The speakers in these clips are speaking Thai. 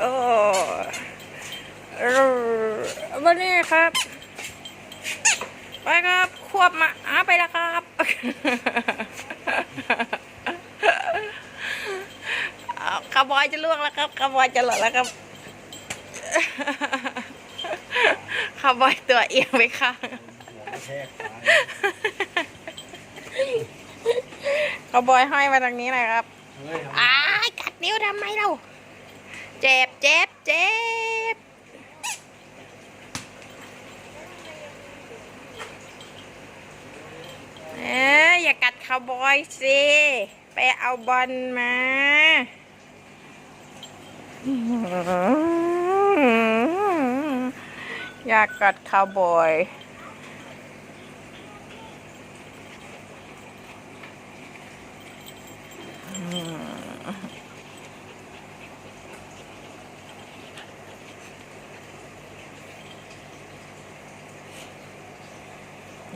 โอ้เออวันนี้ครับ ไปครับควบมาอาไปแล้วครับเอาคาร์บอยจะล่วงแล้วครับคาร์บอยจะหล่นแล้วครับคาร์บอยตัวเอียงไปข้างหัวกระแทกตายคาร์บอยห้อยมาทางนี้เลยครับเฮ้ยทำไมอ้ายกัดนิ้วทำไมเรา เจ็บเจ็บเจ็บเอ้ยอย่ากัดคาวบอยสิ ไปเอาบอลมาอย่ากัดคาวบอย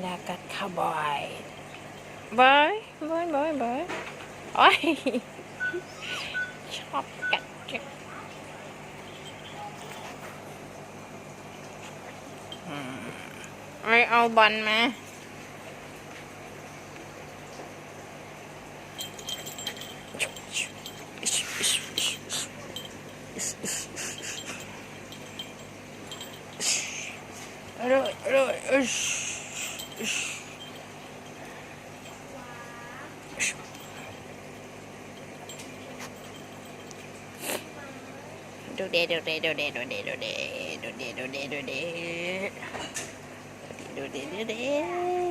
อย่ากัดคาวบอยบอยบอยบอยบอยโอ้ยชอบกัดจังอืมไม่เอาบอลมาอร่อยอร่อยอิ๊ชอิ๊ช ดูเดดูเดดูเดดูเดดูเดดูเดดูเดดูเดดูเดดูเด